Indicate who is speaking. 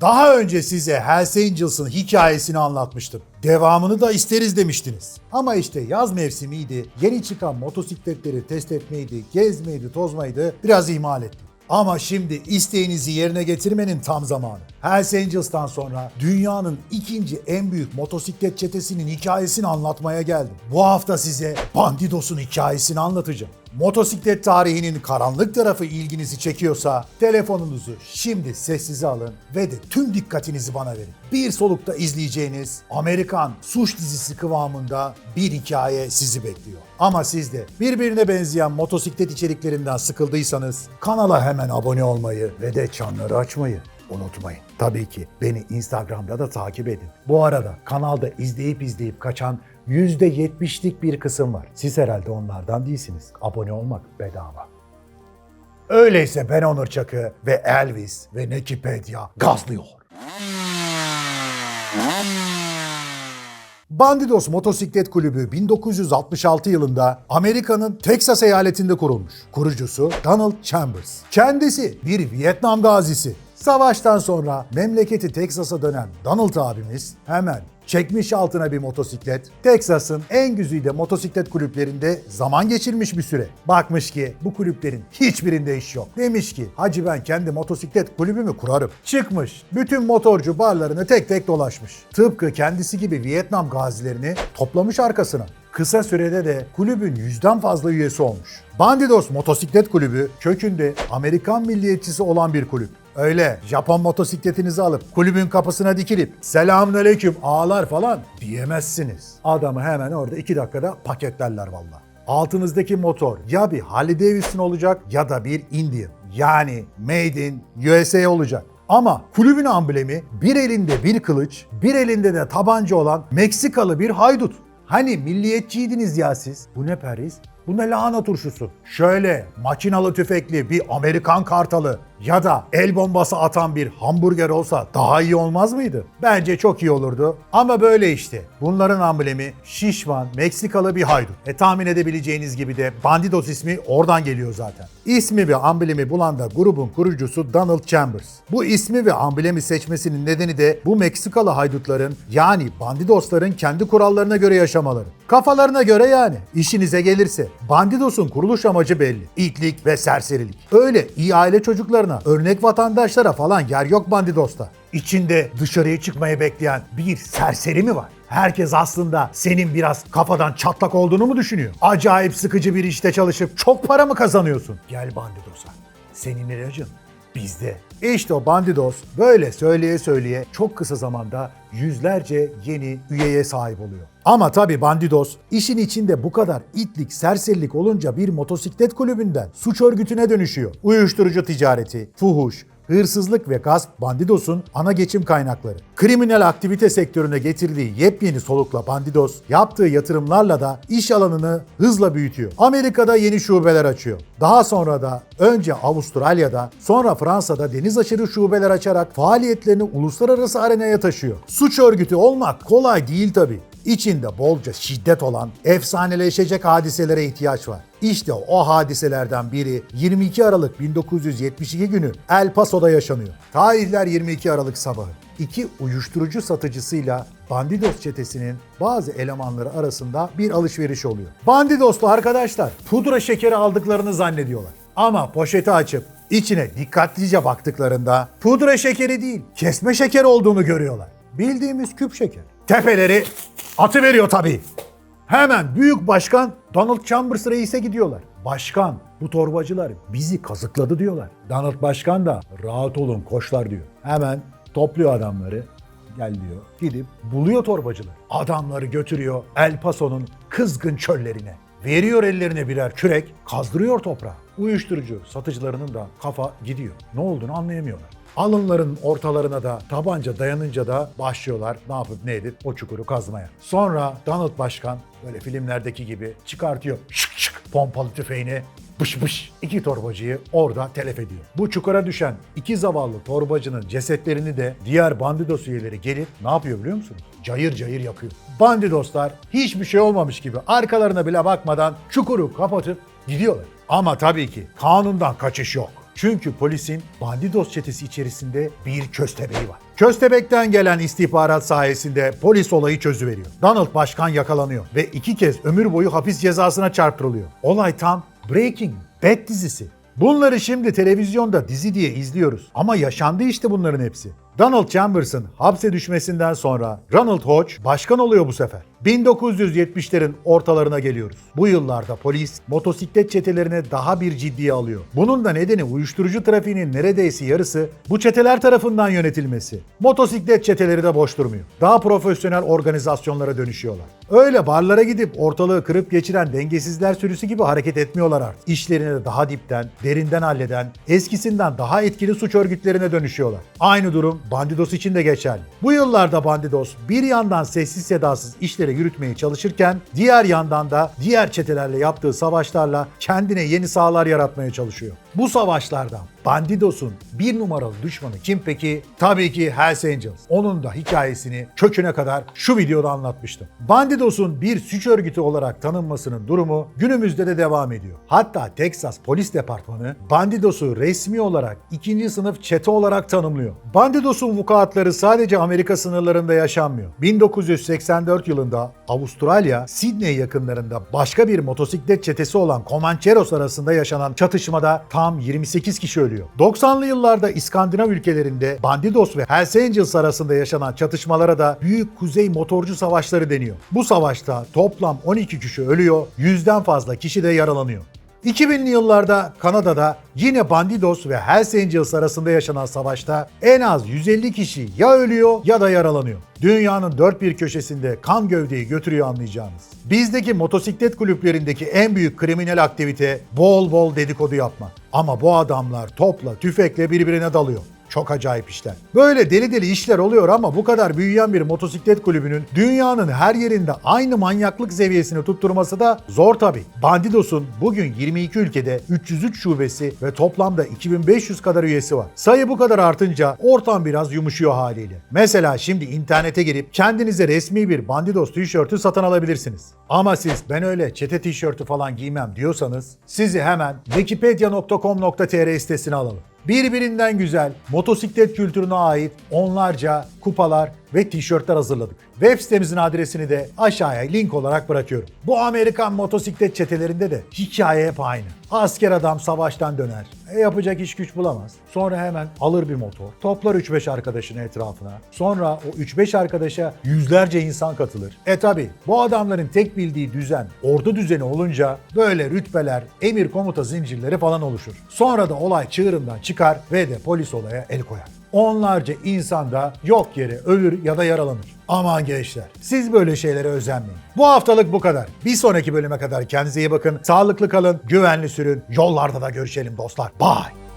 Speaker 1: Daha önce size Hells Angels'ın hikayesini anlatmıştım. Devamını da isteriz demiştiniz. Ama işte yaz mevsimiydi, yeni çıkan motosikletleri test etmeydi, gezmeydi, tozmaydı, biraz ihmal ettim. Ama şimdi isteğinizi yerine getirmenin tam zamanı. Hells Angels'tan sonra dünyanın ikinci en büyük motosiklet çetesinin hikayesini anlatmaya geldim. Bu hafta size Bandidos'un hikayesini anlatacağım. Motosiklet tarihinin karanlık tarafı ilginizi çekiyorsa telefonunuzu şimdi sessize alın ve de tüm dikkatinizi bana verin. Bir solukta izleyeceğiniz Amerikan suç dizisi kıvamında bir hikaye sizi bekliyor. Ama siz de birbirine benzeyen motosiklet içeriklerinden sıkıldıysanız kanala hemen abone olmayı ve de çanları açmayı unutmayın. Tabii ki beni Instagram'da da takip edin. Bu arada kanalda izleyip izleyip kaçan %70'lik bir kısım var. Siz herhalde onlardan değilsiniz. Abone olmak bedava. Öyleyse ben Onur Çakı ve Elvis ve Nekipedia gazlıyor. Bandidos Motosiklet Kulübü 1966 yılında Amerika'nın Texas eyaletinde kurulmuş. Kurucusu Donald Chambers. Kendisi bir Vietnam gazisi. Savaştan sonra memleketi Texas'a dönen Donald abimiz hemen çekmiş altına bir motosiklet. Texas'ın en güzide motosiklet kulüplerinde zaman geçirmiş bir süre. Bakmış ki bu kulüplerin hiçbirinde iş yok. Demiş ki hacı ben kendi motosiklet kulübümü kurarım. Çıkmış bütün motorcu barlarını tek tek dolaşmış. Tıpkı kendisi gibi Vietnam gazilerini toplamış arkasına. Kısa sürede de kulübün yüzden fazla üyesi olmuş. Bandidos Motosiklet Kulübü kökünde Amerikan milliyetçisi olan bir kulüp. Öyle Japon motosikletinizi alıp kulübün kapısına dikilip selamünaleyküm ağlar falan diyemezsiniz. Adamı hemen orada iki dakikada paketlerler valla. Altınızdaki motor ya bir Harley Davidson olacak ya da bir Indian. Yani Made in USA olacak. Ama kulübün amblemi bir elinde bir kılıç, bir elinde de tabanca olan Meksikalı bir haydut. Hani milliyetçiydiniz ya siz? Bu ne Paris? Bu ne lahana turşusu? Şöyle makinalı tüfekli bir Amerikan kartalı ya da el bombası atan bir hamburger olsa daha iyi olmaz mıydı? Bence çok iyi olurdu. Ama böyle işte. Bunların amblemi şişman, Meksikalı bir haydut. E tahmin edebileceğiniz gibi de Bandidos ismi oradan geliyor zaten. İsmi ve amblemi bulan da grubun kurucusu Donald Chambers. Bu ismi ve amblemi seçmesinin nedeni de bu Meksikalı haydutların yani Bandidosların kendi kurallarına göre yaşamaları. Kafalarına göre yani. İşinize gelirse. Bandidos'un kuruluş amacı belli. İtlik ve serserilik. Öyle iyi aile çocuklarına, örnek vatandaşlara falan yer yok Bandidos'ta. İçinde dışarıya çıkmayı bekleyen bir serseri mi var? Herkes aslında senin biraz kafadan çatlak olduğunu mu düşünüyor? Acayip sıkıcı bir işte çalışıp çok para mı kazanıyorsun? Gel Bandidos'a. Senin ilacın bizde. İşte o Bandidos böyle söyleye söyleye çok kısa zamanda yüzlerce yeni üyeye sahip oluyor. Ama tabii Bandidos işin içinde bu kadar itlik, serserilik olunca bir motosiklet kulübünden suç örgütüne dönüşüyor. Uyuşturucu ticareti, fuhuş, hırsızlık ve gasp Bandidos'un ana geçim kaynakları. Kriminal aktivite sektörüne getirdiği yepyeni solukla Bandidos, yaptığı yatırımlarla da iş alanını hızla büyütüyor. Amerika'da yeni şubeler açıyor. Daha sonra da önce Avustralya'da, sonra Fransa'da deniz aşırı şubeler açarak faaliyetlerini uluslararası arenaya taşıyor. Suç örgütü olmak kolay değil tabii. İçinde bolca şiddet olan efsaneleşecek hadiselere ihtiyaç var. İşte o hadiselerden biri 22 Aralık 1972 günü El Paso'da yaşanıyor. Tarihler 22 Aralık sabahı. İki uyuşturucu satıcısıyla Bandidos çetesinin bazı elemanları arasında bir alışveriş oluyor. Bandidoslu arkadaşlar pudra şekeri aldıklarını zannediyorlar. Ama poşeti açıp içine dikkatlice baktıklarında pudra şekeri değil, kesme şeker olduğunu görüyorlar. Bildiğimiz küp şeker. Tepeleri atı veriyor tabii. Hemen büyük başkan Donald Chambers reise gidiyorlar. Başkan bu torbacılar bizi kazıkladı diyorlar. Donald Başkan da rahat olun koçlar diyor. Hemen topluyor adamları gel diyor. Gidip buluyor torbacılar. Adamları götürüyor El Paso'nun kızgın çöllerine. Veriyor ellerine birer kürek, kazdırıyor toprağa. Uyuşturucu satıcılarının da kafa gidiyor. Ne olduğunu anlayamıyorlar. Alınların ortalarına da tabanca dayanınca da başlıyorlar ne yapıp ne edip o çukuru kazmaya. Sonra Donald Başkan böyle filmlerdeki gibi çıkartıyor şık şık pompalı tüfeğini bış bış iki torbacıyı orada telef ediyor. Bu çukura düşen iki zavallı torbacının cesetlerini de diğer bandidos üyeleri gelip ne yapıyor biliyor musunuz? Cayır cayır yakıyor. Bandidoslar hiçbir şey olmamış gibi arkalarına bile bakmadan çukuru kapatıp gidiyorlar. Ama tabii ki kanundan kaçış yok. Çünkü polisin Bandidos çetesi içerisinde bir köstebeği var. Köstebek'ten gelen istihbarat sayesinde polis olayı çözüveriyor. Donald Başkan yakalanıyor ve iki kez ömür boyu hapis cezasına çarptırılıyor. Olay tam Breaking Bad dizisi. Bunları şimdi televizyonda dizi diye izliyoruz. Ama yaşandı işte bunların hepsi. Donald Chambers'ın hapse düşmesinden sonra Ronald Hodge başkan oluyor bu sefer. 1970'lerin ortalarına geliyoruz. Bu yıllarda polis motosiklet çetelerini daha bir ciddiye alıyor. Bunun da nedeni uyuşturucu trafiğinin neredeyse yarısı bu çeteler tarafından yönetilmesi. Motosiklet çeteleri de boş durmuyor. Daha profesyonel organizasyonlara dönüşüyorlar. Öyle barlara gidip ortalığı kırıp geçiren dengesizler sürüsü gibi hareket etmiyorlar artık. İşlerini daha dipten, derinden halleden, eskisinden daha etkili suç örgütlerine dönüşüyorlar. Aynı durum Bandidos için de geçerli. Bu yıllarda Bandidos bir yandan sessiz sedasız işleri yürütmeye çalışırken diğer yandan da diğer çetelerle yaptığı savaşlarla kendine yeni sahalar yaratmaya çalışıyor. Bu savaşlardan Bandidos'un bir numaralı düşmanı kim peki? Tabii ki Hells Angels. Onun da hikayesini köküne kadar şu videoda anlatmıştım. Bandidos'un bir suç örgütü olarak tanınmasının durumu günümüzde de devam ediyor. Hatta Texas Polis Departmanı Bandidos'u resmi olarak ikinci sınıf çete olarak tanımlıyor. Bandidos'un vukuatları sadece Amerika sınırlarında yaşanmıyor. 1984 yılında Avustralya, Sydney yakınlarında başka bir motosiklet çetesi olan Comancheros arasında yaşanan çatışmada tam 28 kişi ölüyor. 90'lı yıllarda İskandinav ülkelerinde Bandidos ve Hells Angels arasında yaşanan çatışmalara da Büyük Kuzey Motorcu Savaşları deniyor. Bu savaşta toplam 12 kişi ölüyor, yüzden fazla kişi de yaralanıyor. 2000'li yıllarda Kanada'da yine Bandidos ve Hells Angels arasında yaşanan savaşta en az 150 kişi ya ölüyor ya da yaralanıyor. Dünyanın dört bir köşesinde kan gövdeyi götürüyor anlayacağınız. Bizdeki motosiklet kulüplerindeki en büyük kriminal aktivite bol bol dedikodu yapmak. Ama bu adamlar topla, tüfekle birbirine dalıyor. Çok acayip işler. Böyle deli deli işler oluyor ama bu kadar büyüyen bir motosiklet kulübünün dünyanın her yerinde aynı manyaklık seviyesini tutturması da zor tabi. Bandidos'un bugün 22 ülkede 303 şubesi ve toplamda 2500 kadar üyesi var. Sayı bu kadar artınca ortam biraz yumuşuyor haliyle. Mesela şimdi internete girip kendinize resmi bir Bandidos tişörtü satın alabilirsiniz. Ama siz ben öyle çete tişörtü falan giymem diyorsanız sizi hemen wikipedia.com.tr sitesine alalım. Birbirinden güzel motosiklet kültürüne ait onlarca kupalar ve tişörtler hazırladık. Web sitemizin adresini de aşağıya link olarak bırakıyorum. Bu Amerikan motosiklet çetelerinde de hikaye hep aynı. Asker adam savaştan döner. E, yapacak iş güç bulamaz. Sonra hemen alır bir motor. Toplar 3-5 arkadaşını etrafına. Sonra o 3-5 arkadaşa yüzlerce insan katılır. E tabi bu adamların tek bildiği düzen ordu düzeni olunca böyle rütbeler, emir komuta zincirleri falan oluşur. Sonra da olay çığırından çıkar ve de polis olaya el koyar. Onlarca insan da yok yere ölür ya da yaralanır. Aman gençler siz böyle şeylere özenmeyin. Bu haftalık bu kadar. Bir sonraki bölüme kadar kendinize iyi bakın. Sağlıklı kalın, güvenli sürün. Yollarda da görüşelim dostlar. Bye.